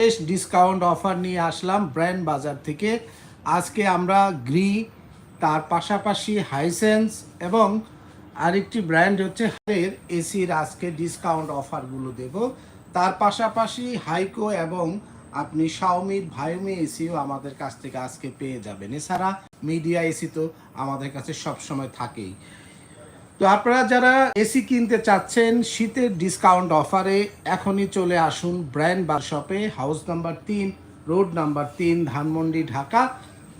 বেশ discount offer নিয়ে আসলাম brand বাজার থেকে। আজকে আমরা গ্রি তার পাশাপাশি হাইসেন্স এবং আরেকটি ব্র্যান্ড হচ্ছে হারের এসির আজকে ডিসকাউন্ট অফারগুলো দেব। তার পাশাপাশি হাইকো এবং আপনি শাওমির ভায়োমি এসিও আমাদের কাছ থেকে আজকে পেয়ে যাবেন। এছাড়া মিডিয়া এসি তো আমাদের কাছে সবসময় থাকেই। তো আপনারা যারা এসি কিনতে চাচ্ছেন, শীতের ডিসকাউন্ট অফারে এখনই চলে আসুন ব্র্যান্ড বার শপে হাউস নাম্বার তিন রোড নাম্বার তিন, ধানমন্ডি, ঢাকা।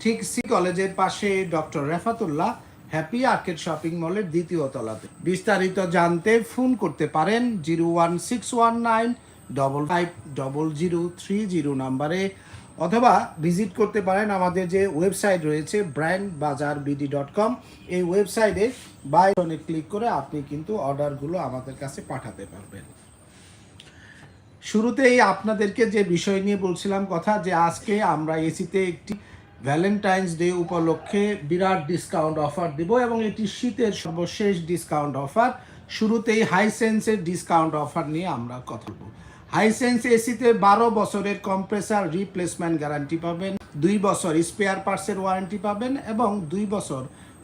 ঠিক সি কলেজের পাশে doctor Refatullah Happy Arcade shopping মলের দ্বিতীয় তলাতে। বিস্তারিত জানতে ফোন করতে পারেন zero one six one nine double five double zero three zero নাম্বারে। অথবা ভিজিট করতে পারেন আমাদের যে ওয়েবসাইট রয়েছে ব্র্যান্ড বাজার বিডি ডট কম এই ওয়েবসাইটে বাই অনে ক্লিক করে আপনি কিন্তু অর্ডারগুলো আমাদের কাছে পাঠাতে পারবেন। শুরুতেই আপনাদেরকে যে বিষয় নিয়ে বলছিলাম কথা, যে আজকে আমরা এসিতে একটি ভ্যালেন্টাইন্স ডে উপলক্ষে বিরাট ডিসকাউন্ট অফার দিব এবং এটি শীতের সর্বশেষ ডিসকাউন্ট অফার। শুরুতেই হাইসেন্সের ডিসকাউন্ট অফার নিয়ে আমরা কথা বলব। হাইসেন্স এসিতে বারো বছরের কম্প্রেসার রিপ্লেসমেন্ট গ্যারান্টি পাবেন, দুই বছর স্পেয়ার পার্টসের ওয়ারেন্টি পাবেন এবং দুই বছর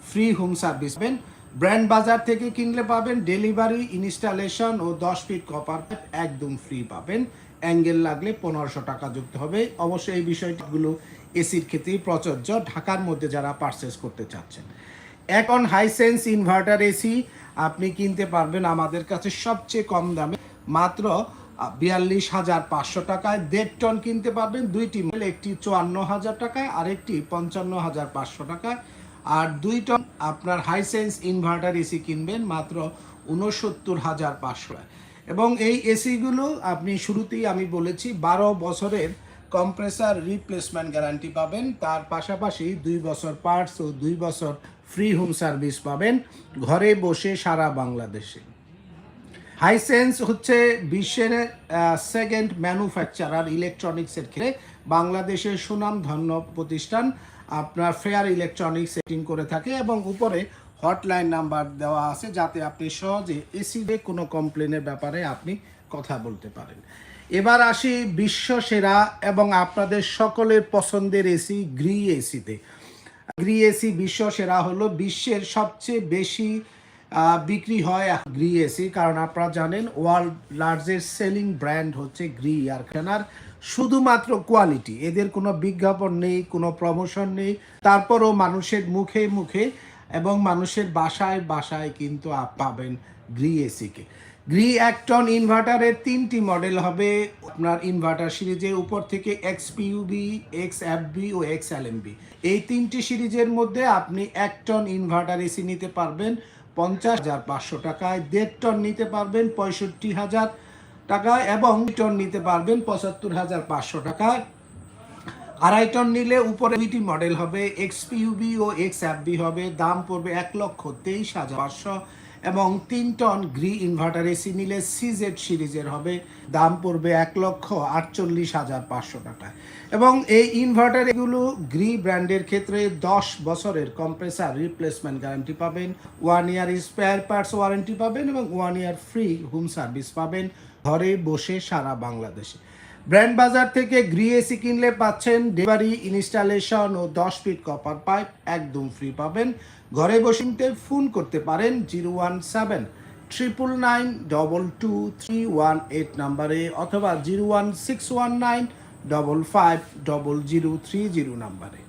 ফ্রি হোম সার্ভিস পাবেন। ব্র্যান্ড বাজার থেকে কিনলে পাবেন ডেলিভারি, ইনস্টলেশন ও দশ ফিট কপার একদম ফ্রি পাবেন। অ্যাঙ্গেল লাগলে পনেরোশো টাকা যুক্ত হবে। অবশ্যই এই বিষয়গুলো এসির ক্ষেত্রেই প্রযোজ্য। ঢাকার মধ্যে যারা পারচেস করতে চাচ্ছেন। এখন হাইসেন্স ইনভার্টার এসি আপনি কিনতে পারবেন আমাদের কাছে সবচেয়ে কম দামে। মাত্র বিয়াল্লিশ হাজার পাঁচশো টাকায় দেড় টন কিনতে পারবেন দুইটি মিল একটি চুয়ান্ন হাজার টাকায় আর একটি পঞ্চান্ন হাজার পাঁচশো টাকায়। আর দুই টন আপনার হাইসেন্স ইনভার্টার এসি কিনবেন মাত্র উনসত্তর হাজার পাঁচশো এবং এই এসিগুলো আপনি শুরুতেই আমি বলেছি, বারো বছরের কম্প্রেসার রিপ্লেসমেন্ট গ্যারান্টি পাবেন। তার পাশাপাশি দুই বছর পার্টস ও দুই বছর ফ্রি হোম সার্ভিস পাবেন ঘরে বসে সারা বাংলাদেশে। হাইসেন্স হচ্ছে বিশ্বের সেকেন্ড ম্যানুফ্যাকচারার ইলেকট্রনিক্সের ক্ষেত্রে। বাংলাদেশের সুনামধন্য প্রতিষ্ঠান আপনার ফেয়ার ইলেকট্রনিক্স সেটিং করে থাকে এবং উপরে হটলাইন নাম্বার দেওয়া আছে যাতে আপনি সহজে এসিতে কোনো কমপ্লেনের ব্যাপারে আপনি কথা বলতে পারেন। এবার আসি বিশ্ব সেরা এবং আপনাদের সকলের পছন্দের এসি গ্রি এসিতে গ্রি এসি বিশ্ব সেরা হলো বিশ্বের সবচেয়ে বেশি বিক্রি হয় গ্রি এসি, কারণ আপনারা জানেন ওয়ার্ল্ড লার্জেস্ট সেলিং ব্র্যান্ড হচ্ছে গ্রি আর কেনার শুধুমাত্র কোয়ালিটি। এদের কোনো বিজ্ঞাপন নেই, কোনো প্রমোশন নেই, তারপরও মানুষের মুখে মুখে এবং মানুষের বাসায় বাসায় কিন্তু পাবেন গ্রি এসিকে। গ্রি এক টন ইনভার্টারের তিনটি মডেল হবে। আপনার ইনভার্টার সিরিজের উপর থেকে এক্স পিউবি এক্স এফবি ও এক্স এলএমবি এই তিনটি সিরিজের মধ্যে আপনি এক টন ইনভার্টার এসি নিতে পারবেন। পঞ্চাশ হাজার পাঁচশো টাকায় দেড় টন নিতে পারবেন পঁয়ষট্টি হাজার টাকায় এবং টন নিতে পারবেন পঁচাত্তর হাজার পাঁচশো টাকায়। আড়াই টন নিলে উপরে দুইটি মডেল হবে এক্স পিউবি ও এক্স অ্যাপবি হবে। দাম পড়বে এক লক্ষ তেইশ হাজার পাঁচশো। এবং তিন টন গ্রি ইনভার্টার এসি নিলে সিজেড সিরিজের হবে। দাম পড়বে এক লক্ষ আটচল্লিশ হাজার পাঁচশো টাকা। এবং এই ইনভার্টার এগুলো গ্রি ব্র্যান্ডের ক্ষেত্রে দশ বছরের কম্প্রেসার রিপ্লেসমেন্ট গ্যারান্টি পাবেন one year spare parts warranty পাবেন এবং one year free home service পাবেন। ঘরে বসে সারা বাংলাদেশে। ব্র্যান্ড বাজার থেকে গ্রি এসি কিনলে পাচ্ছেন ডেলিভারি, ইনস্টলেশন ও দশ ফিট কপার পাইপ একদম ফ্রি পাবেন। ঘরে বসে নিতে ফোন করতে পারেন zero one seven triple nine double two three one eight নাম্বারে অথবা zero one six one nine double five double zero three zero নাম্বারে।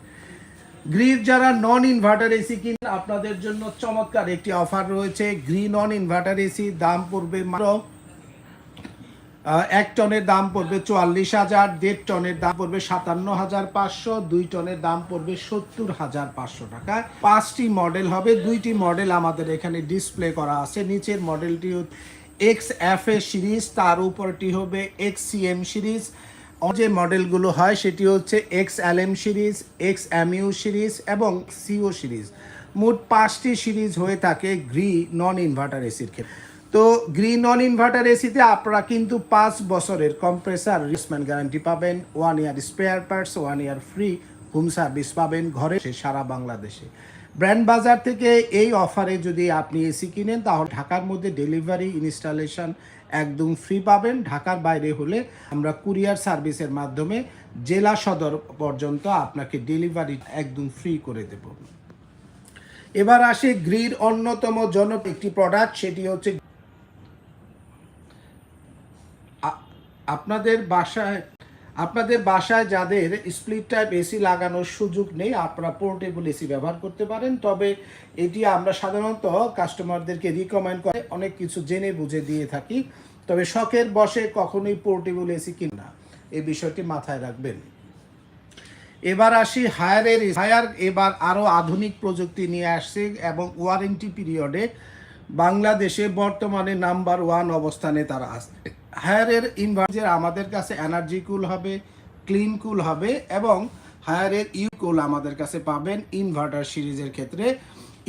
গ্রির যারা নন ইনভার্টার এসি কিনেন, আপনাদের জন্য চমৎকার একটি অফার রয়েছে। গ্রি নন ইনভার্টার এসি দাম পড়বে মাত্র এক টনের দাম পড়বে চুয়াল্লিশ হাজার, দেড় টনের দাম পড়বে সাতান্ন হাজার পাঁচশো, দুই টনের দাম পড়বে সত্তর হাজার পাঁচশো টাকা। পাঁচটি মডেল হবে, দুইটি মডেল আমাদের এখানে ডিসপ্লে করা আছে। নিচের মডেলটি এক্স এফ এ সিরিজ, তার উপরটি হবে এক্স সি এম সিরিজ। যে মডেলগুলো হয়, সেটি হচ্ছে X LM series, X MU series এবং সিও সিরিজ। মোট পাঁচটি সিরিজ হয়ে থাকে গ্রি নন ইনভার্টার এসির ক্ষেত্রে। তো গ্রিন অন ইনভার্টার এসিতে আপনারা কিন্তু পাঁচ বছরের কম্প্রেসার রিসমেন্ট গ্যারান্টি পাবেন one year spare parts one year free home service পাবেন ঘরে সারা বাংলাদেশে। ব্র্যান্ড বাজার থেকে এই অফারে যদি আপনি এসি কিনেন, তাহলে ঢাকার মধ্যে ডেলিভারি ইনস্টলেশন একদম ফ্রি পাবেন। ঢাকার বাইরে হলে আমরা কুরিয়ার সার্ভিসের মাধ্যমে জেলা সদর পর্যন্ত আপনাকে ডেলিভারি একদম ফ্রি করে দেব। এবার আসে গ্রির অন্যতম জনক একটি প্রোডাক্ট সেটি হচ্ছে আপনাদের বাসায় আপনাদের বাসায় যাদের স্প্লিট টাইপ এসি লাগানোর সুযোগ নেই, আপনারা পোর্টেবল এসি ব্যবহার করতে পারেন। তবে এটি আমরা সাধারণত কাস্টমারদেরকে রিকমেন্ড করে অনেক কিছু জেনে বুঝে দিয়ে থাকি। তবে শখের বসে কখনোই পোর্টেবল এসি কিনা এই বিষয়টি মাথায় রাখবেন। এবার আসি হায়ারের হায়ার এবার আরও আধুনিক প্রযুক্তি নিয়ে আসছে এবং ওয়ারেন্টি পিরিয়ডে বাংলাদেশে বর্তমানে নাম্বার ওয়ান অবস্থানে তারা আছে হায়ারের ইনভার্টার আমাদের কাছে এনার্জি কুল হবে ক্লিন কুল হবে এবং হায়ারের ইউ কুল আমাদের কাছে পাবেন ইনভার্টার সিরিজের ক্ষেত্রে।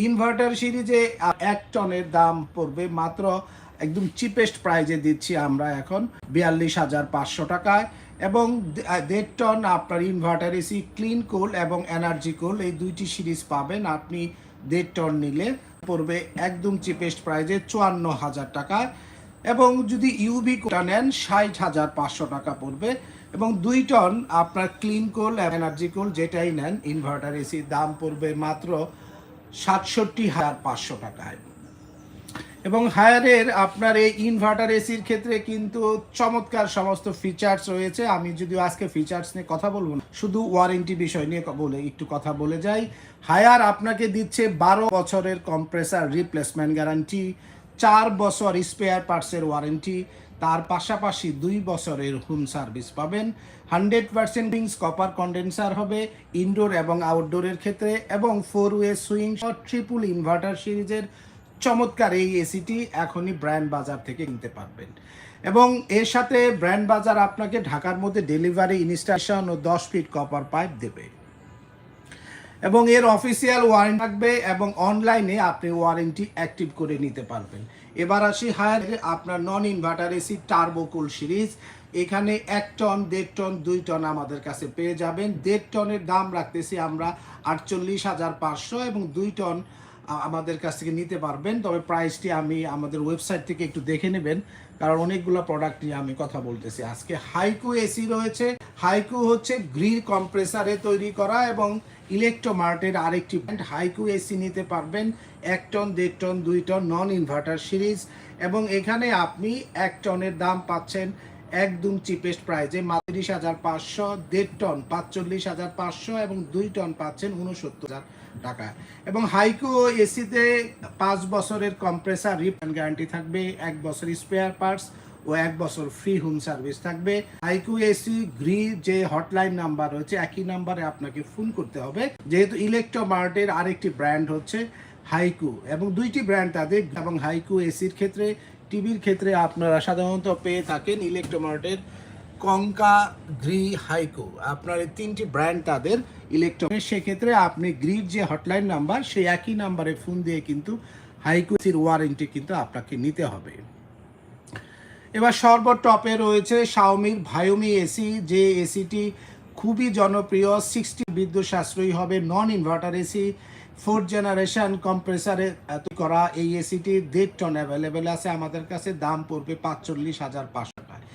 ইনভার্টার সিরিজে এক টনের দাম পড়বে মাত্র একদম চিপেস্ট প্রাইজে দিচ্ছি আমরা এখন বিয়াল্লিশ হাজার পাঁচশো টাকায় এবং দেড় টন আপনার ইনভার্টার এসি ক্লিন কুল এবং এনার্জি কুল এই দুইটি সিরিজ পাবেন। আপনি দেড় টন নিলে পড়বে একদম চিপেস্ট প্রাইজে চুয়ান্ন হাজার টাকা এবং যদি ইউবি কোটা নেন, ষাট হাজার পাঁচশো টাকা পড়বে। এবং দুই টন আপনার ক্লিন কোল এনার্জি কোল যেটাই নেন ইনভার্টার এসি দাম পড়বে মাত্র সাতষট্টি হাজার পাঁচশো টাকায়। এবং হায়ারের আপনার এই ইনভার্টার এসির ক্ষেত্রে কিন্তু চমৎকার সমস্ত ফিচার্স রয়েছে। আমি যদি আজকে ফিচার্স নিয়ে কথা বলব না, শুধু ওয়ারেন্টি বিষয় নিয়ে বলে একটু কথা বলে যাই। হায়ার আপনাকে দিচ্ছে বারো বছরের কম্প্রেসার রিপ্লেসমেন্ট গ্যারান্টি চার বছর স্পেয়ার পার্টসের ওয়ারেন্টি তার পাশাপাশি দুই বছরের হোম সার্ভিস পাবেন। Hundred percent rings copper condenser হবে ইনডোর এবং আউটডোরের ক্ষেত্রে এবং four way swing triple inverter সিরিজের চমৎকার এই এসিটি এখনই ব্র্যান্ড বাজার থেকে কিনতে পারবেন। এবং এর সাথে ব্র্যান্ড বাজার আপনাকে ঢাকার মধ্যে ডেলিভারি ইনস্টলেশন ও দশ ফিট কপার পাইপ দেবে। এবং এর অফিসিয়াল ওয়ারেন্টি থাকবে এবং অনলাইনে আপনি ওয়ারেন্টি অ্যাক্টিভ করে নিতে পারবেন। এবার আসি হায়ার আপনার non inverter AC Turbocool series এখানে এক টন দেড় টন দুই টন আমাদের কাছে পেয়ে যাবেন। দেড় টনের দাম রাখতেছি আমরা আটচল্লিশ হাজার পাঁচশো এবং দুই টন আমাদের কাছ থেকে নিতে পারবেন। তবে প্রাইসটি আমি আমাদের ওয়েবসাইট থেকে একটু দেখে নেবেন, কারণ অনেকগুলো প্রোডাক্ট নিয়ে আমি কথা বলতেছি। আজকে হাইকু এসি রয়েছে। হাইকু হচ্ছে গ্রিল কম্প্রেসারে তৈরি করা এবং ইলেকট্রোমার্টের আরেকটি ব্র্যান্ড হাইকু এসি নিতে পারবেন। এক টন, দেড় টন, দুই টন নন ইনভার্টার সিরিজ। এবং এখানে আপনি এক টনের দাম পাচ্ছেন একদম চিপেস্ট প্রাইজে মাত্রিশ হাজার পাঁচশো, দেড় টন পাঁচচল্লিশ হাজার পাঁচশো এবং দুই টন পাচ্ছেন উনসত্তর হাজার টাকা। এবং হাইকো এসিতে পাঁচ বছরের কম্প্রেসার রিপ্যান্ড গ্যারান্টি থাকবে, এক বছর স্পেয়ার পার্টস ও এক বছর ফ্রি হোম সার্ভিস থাকবে। হাইকু এসি গ্রি যে হটলাইন নাম্বার রয়েছে, একই নাম্বারে আপনাকে ফোন করতে হবে। যেহেতু ইলেকট্রোমার্টের আরেকটি ব্র্যান্ড হচ্ছে হাইকু এবং দুইটি ব্র্যান্ড তাদের, এবং হাইকু এসির ক্ষেত্রে টিভির ক্ষেত্রে আপনারা সাধারণত পেয়ে থাকেন ইলেকট্রোমার্টের কঙ্কা গ্রি হাইকো আপনার এই তিনটি ব্র্যান্ড তাদের ইলেকট্রনিক সেক্ষেত্রে আপনি গ্রির যে হটলাইন নাম্বার সেই একই নাম্বারে ফোন দিয়ে কিন্তু হাইকোসির ওয়ারেন্টি কিন্তু আপনাকে নিতে হবে। এবার সর্ব টপে রয়েছে শাওমির ভায়োমি এসি যে এসিটি খুবই জনপ্রিয় সিক্সটি বিদ্যুৎ সাশ্রয়ী হবে non inverter AC fourth generation কম্প্রেসারে করা এই এসিটি দেড় টন অ্যাভেলেবেল আছে, আমাদের কাছে দাম পড়বে পাঁচচল্লিশ হাজার পাঁচশো টাকা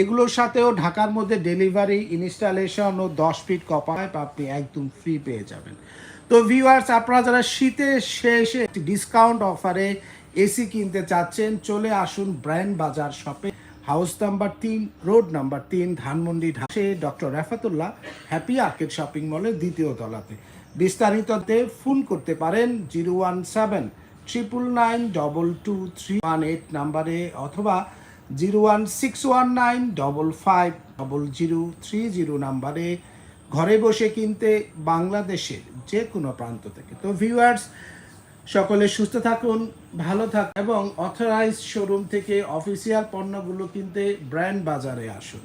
এগুলোর সাথেও ঢাকার মধ্যে ডেলিভারি ইনস্টলেশন ও দশ ফিট কপার আপনি একদম ফ্রি পেয়ে যাবেন। তো ভিউয়ার্স আপনারা যারা শীতের শেষে ডিসকাউন্ট অফারে এসি কিনতে চাচ্ছেন, চলে আসুন ব্র্যান্ড বাজার শপে। হাউস নাম্বার তিন, রোড নাম্বার তিন, Dhanmondi ঢাসে doctor Rafatullah Happy Arcade shopping মলের দ্বিতীয় তলাতে। বিস্তারিততে ফোন করতে পারেন zero one seven, triple nine, double two three, one eight নাম্বারে অথবা zero one six one nine, double five, double zero three zero নাম্বারে ঘরে বসে কিনতে বাংলাদেশের যে কোনো প্রান্ত থেকে। তো ভিউয়ার্স সকলে সুস্থ থাকুন, ভালো থাকুন এবং অথরাইজ শোরুম থেকে অফিসিয়াল পণ্যগুলো কিনতে ব্র্যান্ড বাজারে আসুন।